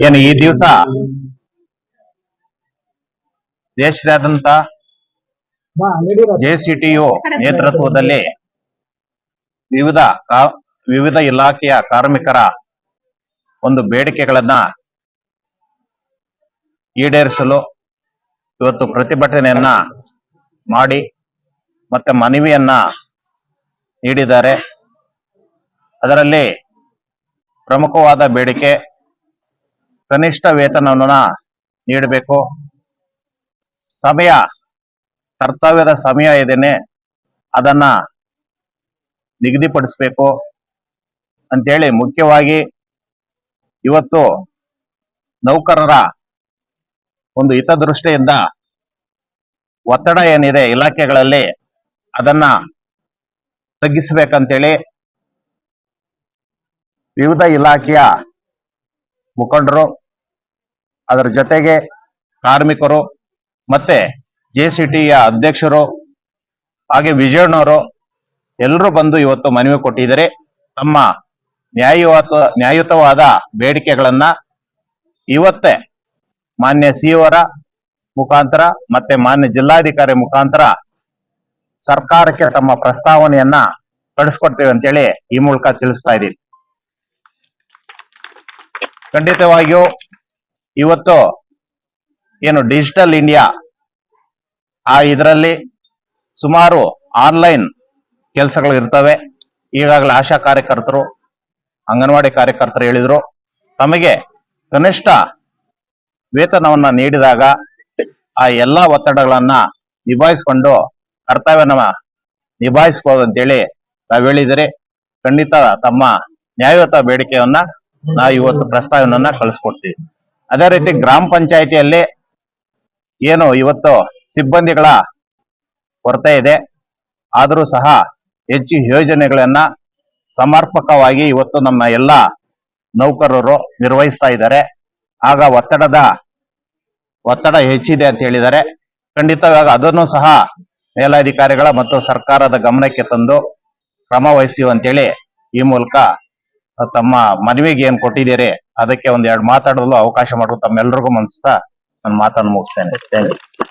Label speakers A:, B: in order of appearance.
A: ಏನು ಈ ದಿವಸ? ದೇಶದಾದ್ಯಂತ ಜೆಸಿಟಿಯು ನೇತೃತ್ವದಲ್ಲಿ ವಿವಿಧ ವಿವಿಧ ಇಲಾಖೆಯ ಕಾರ್ಮಿಕರ ಒಂದು ಬೇಡಿಕೆಗಳನ್ನ ಈಡೇರಿಸಲು ಇವತ್ತು ಪ್ರತಿಭಟನೆಯನ್ನ ಮಾಡಿ ಮತ್ತೆ ಮನವಿಯನ್ನ ನೀಡಿದ್ದಾರೆ. ಅದರಲ್ಲಿ ಪ್ರಮುಖವಾದ ಬೇಡಿಕೆ ಕನಿಷ್ಠ ವೇತನವನ್ನ ನೀಡಬೇಕು. ಸಮಯ, ಕರ್ತವ್ಯದ ಸಮಯ ಇದೇನೆ. ಅದನ್ನ ನಿಗದಿಪಡಿಸಬೇಕು. ಅಂತೇಳಿ ಮುಖ್ಯವಾಗಿ ಇವತ್ತು ನೌಕರರ ಒಂದು ಹಿತದೃಷ್ಟಿಯಿಂದ ಒತ್ತಡ ಏನಿದೆ ಇಲಾಖೆಗಳಲ್ಲಿ ಅದನ್ನ ತಗ್ಗಿಸ್ಬೇಕಂತೇಳಿ ವಿವಿಧ ಇಲಾಖೆಯ ಮುಖಂಡರು ಅದರ ಜೊತೆಗೆ ಕಾರ್ಮಿಕರು ಮತ್ತೆ ಜೆಸಿಟಿಯ ಅಧ್ಯಕ್ಷರು, ಹಾಗೆ ವಿಜಯಣ್ಣವರು ಎಲ್ಲರೂ ಬಂದು ಇವತ್ತು ಮನವಿ ಕೊಟ್ಟಿದ್ದಾರೆ. ತಮ್ಮ ನ್ಯಾಯಯುತ, ನ್ಯಾಯಯುತವಾದ ಬೇಡಿಕೆಗಳನ್ನ ಇವತ್ತೇ ಮಾನ್ಯ ಸಿಒರ ಮುಖಾಂತರ ಮತ್ತೆ ಮಾನ್ಯ ಜಿಲ್ಲಾಧಿಕಾರಿ ಮುಖಾಂತರ ಸರ್ಕಾರಕ್ಕೆ ತಮ್ಮ ಪ್ರಸ್ತಾವನೆಯನ್ನ ಕಳಿಸ್ಕೊಡ್ತೇವೆ ಅಂತೇಳಿ ಈ ಮೂಲಕ ತಿಳಿಸ್ತಾ ಇದ್ದೀನಿ. ಖಂಡಿತವಾಗಿಯೂ ಇವತ್ತು ಏನು ಡಿಜಿಟಲ್ ಇಂಡಿಯಾ ಆ ಇದರಲ್ಲಿ ಸುಮಾರು ಆನ್ಲೈನ್ ಕೆಲಸಗಳು ಇರ್ತವೆ ಈಗಾಗಲೇ ಆಶಾ ಕಾರ್ಯಕರ್ತರು, ಅಂಗನವಾಡಿ ಕಾರ್ಯಕರ್ತರು ಹೇಳಿದ್ರು. ತಮಗೆ ಕನಿಷ್ಠ ವೇತನವನ್ನ ನೀಡಿದಾಗ ಆ ಎಲ್ಲಾ ಒತ್ತಡಗಳನ್ನ ನಿಭಾಯಿಸ್ಕೊಂಡು ಕರ್ತವ್ಯನ ನಿಭಾಯಿಸಬಹುದು ಅಂತೇಳಿ ನಾವು ಹೇಳಿದರೆ. ಖಂಡಿತ ತಮ್ಮ ನ್ಯಾಯಯುತ ಬೇಡಿಕೆಯನ್ನ ನಾವು ಇವತ್ತು ಪ್ರಸ್ತಾವನನ್ನ ಕಳಿಸ್ಕೊಡ್ತೀವಿ. ಅದೇ ರೀತಿ ಗ್ರಾಮ ಪಂಚಾಯಿತಿಯಲ್ಲಿ ಏನು ಇವತ್ತು ಸಿಬ್ಬಂದಿಗಳ ಕೊರತೆ ಇದೆ. ಆದರೂ ಸಹ ಹೆಚ್ಚು ಯೋಜನೆಗಳನ್ನ ಸಮರ್ಪಕವಾಗಿ ಇವತ್ತು ನಮ್ಮ ಎಲ್ಲ ನೌಕರರು ನಿರ್ವಹಿಸ್ತಾ ಇದ್ದಾರೆ. ಆಗ ಒತ್ತಡದ, ಒತ್ತಡ ಹೆಚ್ಚಿದೆ ಅಂತ ಹೇಳಿದ್ದಾರೆ. ಖಂಡಿತವಾಗ ಅದನ್ನು ಸಹ ಮೇಲಾಧಿಕಾರಿಗಳ ಮತ್ತು ಸರ್ಕಾರದ ಗಮನಕ್ಕೆ ತಂದು ಕ್ರಮ ವಹಿಸಿ ಅಂತೇಳಿ ಈ ಮೂಲಕ ತಮ್ಮ ಮನವಿಗೆ ಏನು ಕೊಟ್ಟಿದ್ದೀರಿ? ಅದಕ್ಕೆ ಒಂದ್ ಎರಡು ಮಾತಾಡಲು ಅವಕಾಶ ಮಾಡ್ಕೊಂಡು ತಮ್ಮೆಲ್ಲರಿಗೂ ಮನಸ್ತಾ ನನ್ನ ಮಾತನ್ನು ಮುಗಿಸ್ತೇನೆ. Thank you.